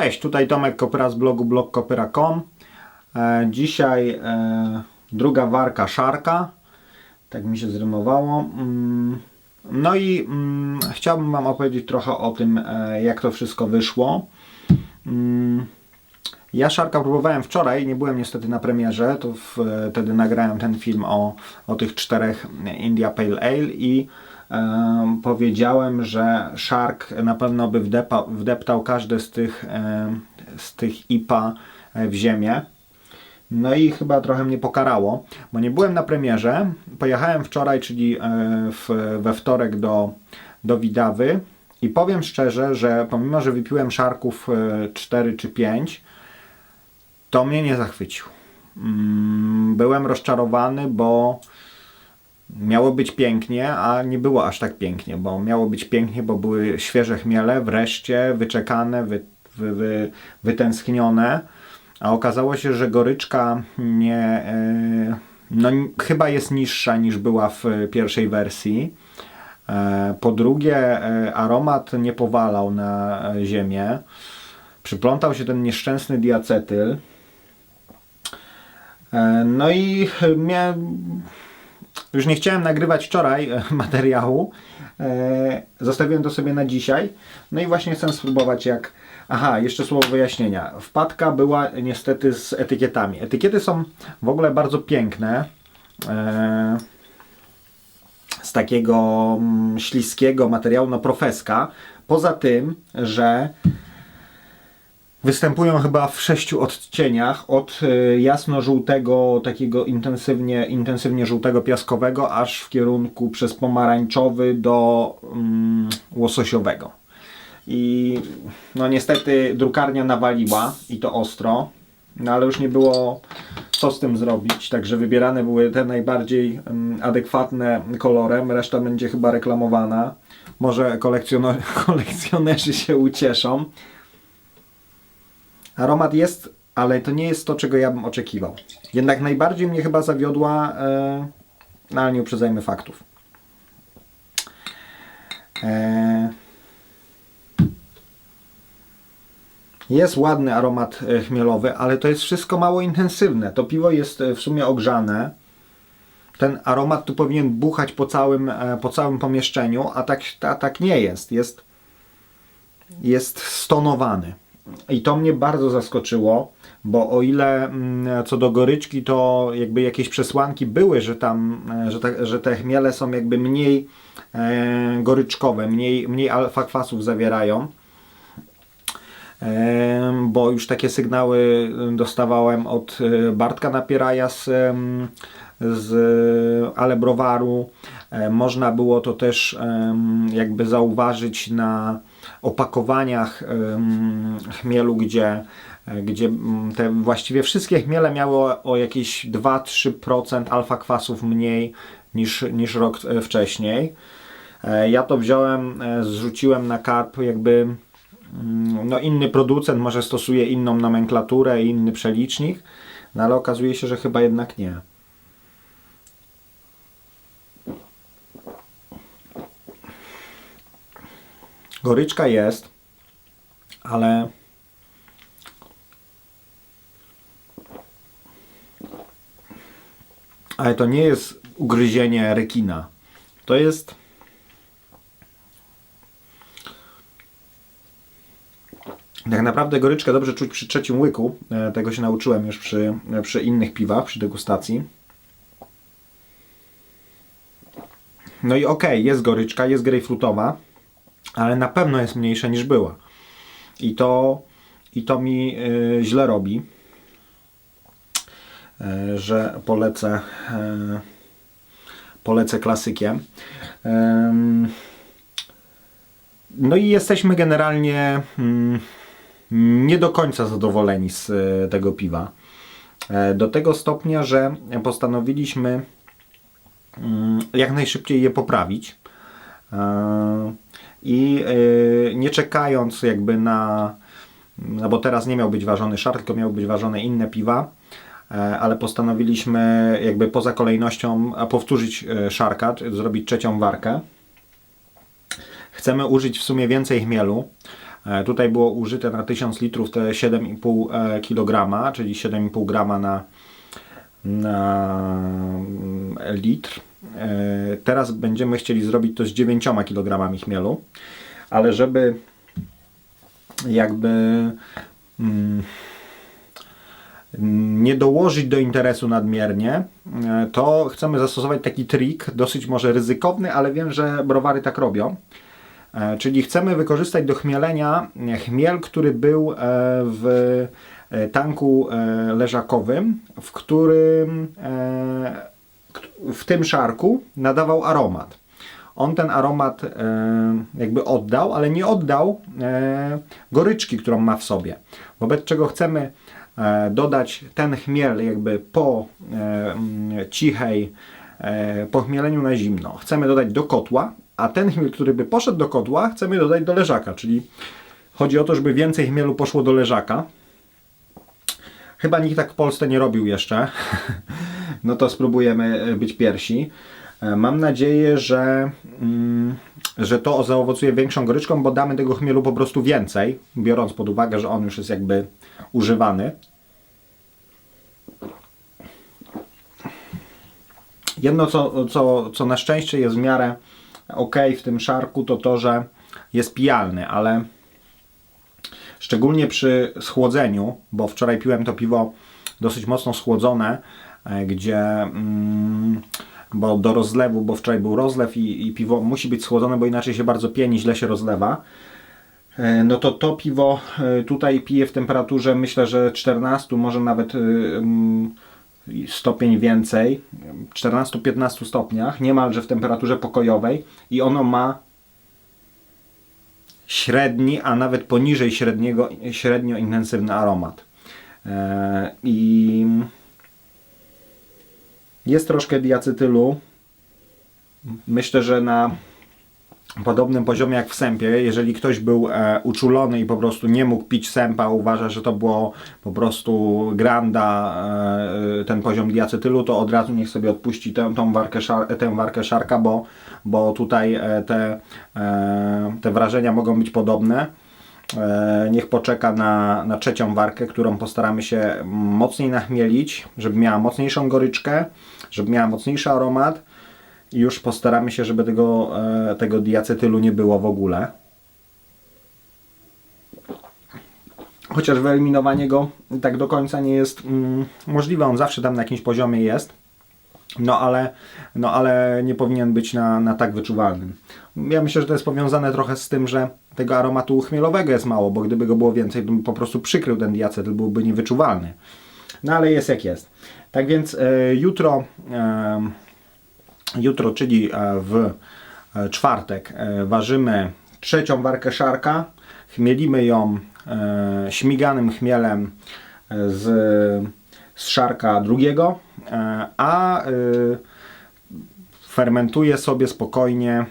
Cześć, tutaj Tomek Kopyra z blogu blogkopyra.com. E, dzisiaj e, druga warka szarka. Tak mi się zrymowało. Mm, no i mm, chciałbym Wam opowiedzieć trochę o tym, e, jak to wszystko wyszło. Mm, ja szarka próbowałem wczoraj, nie byłem niestety na premierze, to wtedy nagrałem ten film o, o tych czterech India Pale Ale i powiedziałem, że szark na pewno by wdeptał każde z tych, e, z tych IPA w ziemię. No i chyba trochę mnie pokarało, bo nie byłem na premierze. Pojechałem wczoraj, czyli e, w, we wtorek do, do Widawy i powiem szczerze, że pomimo, że wypiłem szarków e, 4 czy 5, to mnie nie zachwycił. Mm, Byłem rozczarowany, bo miało być pięknie, a nie było aż tak pięknie, bo miało być pięknie, bo były świeże chmiele, wreszcie wyczekane, wy, wy, wy, wytęsknione, a okazało się, że goryczka nie, e, no, chyba jest niższa niż była w pierwszej wersji. E, Po drugie, e, aromat nie powalał na ziemię. Przyplątał się ten nieszczęsny diacetyl. No i miałem, już nie chciałem nagrywać wczoraj e, materiału. E, Zostawiłem to sobie na dzisiaj. No i właśnie chcę spróbować jak. Aha, jeszcze słowo wyjaśnienia. Wpadka była niestety z etykietami. Etykiety są w ogóle bardzo piękne. E, z takiego mm, śliskiego materiału, no profeska. Poza tym, że Występują chyba w sześciu odcieniach, od y, jasno-żółtego, takiego intensywnie, intensywnie żółtego piaskowego, aż w kierunku przez pomarańczowy do mm, łososiowego. I no niestety drukarnia nawaliła i to ostro, no ale już nie było co z tym zrobić, także wybierane były te najbardziej mm, adekwatne kolorem, reszta będzie chyba reklamowana. Może kolekcjonerzy się ucieszą. Aromat jest, ale to nie jest to, czego ja bym oczekiwał. Jednak najbardziej mnie chyba zawiodła, e, no ale nie uprzedzajmy faktów. E, jest ładny aromat e, chmielowy, ale to jest wszystko mało intensywne. To piwo jest e, w sumie ogrzane. Ten aromat tu powinien buchać po całym, e, po całym pomieszczeniu, a tak, a tak nie jest. Jest, jest stonowany. I to mnie bardzo zaskoczyło, bo o ile mm, co do goryczki, to jakby jakieś przesłanki były, że tam, e, że te, że te chmiele są jakby mniej e, goryczkowe, mniej, mniej alfa kwasów zawierają. Em, bo już takie sygnały dostawałem od e, Bartka Napieraja z, z Alebrowaru. E, Można było to też em, jakby zauważyć na opakowaniach chmielu, gdzie, gdzie mm, te właściwie wszystkie chmiele miały o- jakieś 2-3% alfa kwasów mniej niż, niż rok e, wcześniej. E, Ja to wziąłem, e, zrzuciłem na karp jakby Mm, no inny producent może stosuje inną nomenklaturę, inny przelicznik, no ale okazuje się, że chyba jednak nie. Goryczka jest, ale ale to nie jest ugryzienie rekina. To jest Tak naprawdę goryczkę dobrze czuć przy trzecim łyku. E, Tego się nauczyłem już przy, przy innych piwach, przy degustacji. No i okej, jest goryczka, jest grejpfrutowa, ale na pewno jest mniejsza niż była. I to, i to mi e, źle robi, e, że polecę, e, polecę klasykiem. Em, no i jesteśmy generalnie mm, nie do końca zadowoleni z e, tego piwa. Do tego stopnia, że postanowiliśmy mm, jak najszybciej je poprawić. I e, nie czekając jakby na. No bo teraz nie miał być ważony szar, tylko miały być ważone inne piwa. E, Ale postanowiliśmy jakby poza kolejnością powtórzyć e, szarka, zrobić trzecią warkę. Chcemy użyć w sumie więcej chmielu, E, Tutaj było użyte na 1000 litrów te 7,5 e, kg, czyli 7,5 grama na, na litr. E, Teraz będziemy chcieli zrobić to z 9 kg chmielu, ale żeby jakby mm, nie dołożyć do interesu nadmiernie, e, to chcemy zastosować taki trik, dosyć może ryzykowny, ale wiem, że browary tak robią. E, Czyli chcemy wykorzystać do chmielenia chmiel, który był w tanku leżakowym, w którym w tym szarku nadawał aromat. On ten aromat e, jakby oddał, ale nie oddał e, goryczki, którą ma w sobie. Wobec czego chcemy e, dodać ten chmiel jakby po mm, cichej e, po chmieleniu na zimno. Chcemy dodać do kotła, a ten chmiel, który by poszedł do kotła, chcemy dodać do leżaka, czyli chodzi o to, żeby więcej chmielu poszło do leżaka. Chyba nikt tak w Polsce nie robił jeszcze. No to spróbujemy e, być pierwsi. E, Mam nadzieję, że, mm, że to zaowocuje większą goryczką, bo damy tego chmielu po prostu więcej, biorąc pod uwagę, że on już jest jakby używany. Jedno, co, co, co na szczęście jest w miarę ok w tym szarku, to to, że jest pijalny, ale szczególnie przy schłodzeniu, bo wczoraj piłem to piwo dosyć mocno schłodzone, gdzie mm, bo do rozlewu, bo wczoraj był rozlew i, i piwo musi być schłodzone, bo inaczej się bardzo pieni, źle się rozlewa. E, No to to piwo e, tutaj piję w temperaturze myślę, że 14, może nawet mm, stopień więcej, 14-15 stopniach, niemalże w temperaturze pokojowej i ono ma średni, a nawet poniżej średniego, średnio intensywny aromat. E, I jest troszkę diacetylu. Myślę, że na podobnym poziomie jak w sępie, jeżeli ktoś był e, uczulony i po prostu nie mógł pić sępa, uważa, że to było po prostu granda e, ten poziom diacetylu, to od razu niech sobie odpuści tę, tą warkę, szar, tę warkę szarka, bo, bo tutaj e, te, e, te wrażenia mogą być podobne. E, Niech poczeka na, na trzecią warkę, którą postaramy się mocniej nachmielić, żeby miała mocniejszą goryczkę, żeby miała mocniejszy aromat i już postaramy się, żeby tego, e, tego diacetylu nie było w ogóle. Chociaż wyeliminowanie go tak do końca nie jest mm, możliwe, on zawsze tam na jakimś poziomie jest. No ale, no ale nie powinien być na, na tak wyczuwalnym. Ja myślę, że to jest powiązane trochę z tym, że tego aromatu chmielowego jest mało, bo gdyby go było więcej, to by po prostu przykrył ten diacetyl, byłby niewyczuwalny. No ale jest jak jest. Tak więc e, jutro, e, jutro, czyli e, w czwartek, e, ważymy trzecią warkę szarka, chmielimy ją śmiganym chmielem z, z szarka drugiego, e, a e, fermentuje sobie spokojnie,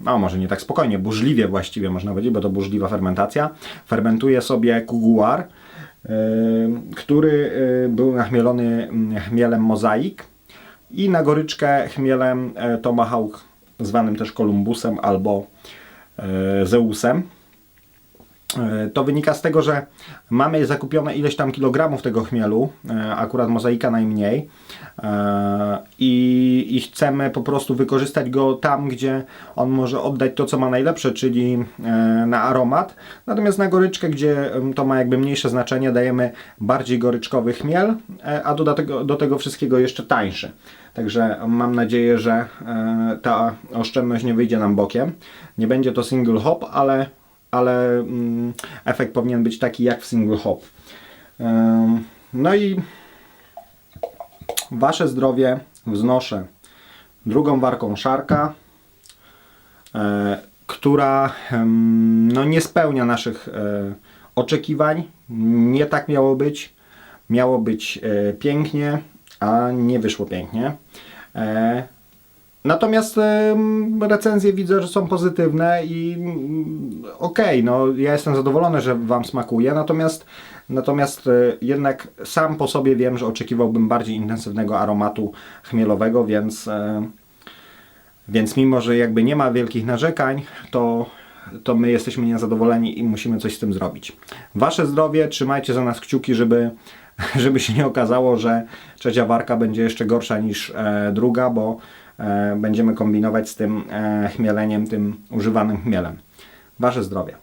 no może nie tak spokojnie, burzliwie właściwie można powiedzieć, bo to burzliwa fermentacja, fermentuje sobie kuguar, y, który y, był nachmielony mm, chmielem mozaik i na goryczkę chmielem e, tomahawk, zwanym też Columbusem albo e, Zeusem. E, To wynika z tego, że mamy zakupione ileś tam kilogramów tego chmielu, e, akurat mozaika najmniej, e, i, i chcemy po prostu wykorzystać go tam, gdzie on może oddać to, co ma najlepsze, czyli na aromat. Natomiast na goryczkę, gdzie to ma jakby mniejsze znaczenie, dajemy bardziej goryczkowy chmiel, a do tego, do tego wszystkiego jeszcze tańszy. Także mam nadzieję, że ta oszczędność nie wyjdzie nam bokiem. Nie będzie to single hop, ale ale mm, efekt powinien być taki jak w single hop. Ym, No i Wasze zdrowie wznoszę drugą warką szarka, e, która no, nie spełnia naszych e, oczekiwań. Nie tak miało być. Miało być e, pięknie, a nie wyszło pięknie. E, Natomiast recenzje widzę, że są pozytywne i mm, okej, okay, no ja jestem zadowolony, że Wam smakuje, natomiast, natomiast e, jednak sam po sobie wiem, że oczekiwałbym bardziej intensywnego aromatu chmielowego, więc, e, więc mimo, że jakby nie ma wielkich narzekań, to, to my jesteśmy niezadowoleni i musimy coś z tym zrobić. Wasze zdrowie, trzymajcie za nas kciuki, żeby żeby się nie okazało, że trzecia warka będzie jeszcze gorsza niż e, druga, bo E, będziemy kombinować z tym e, chmieleniem, tym używanym chmielem. Wasze zdrowie.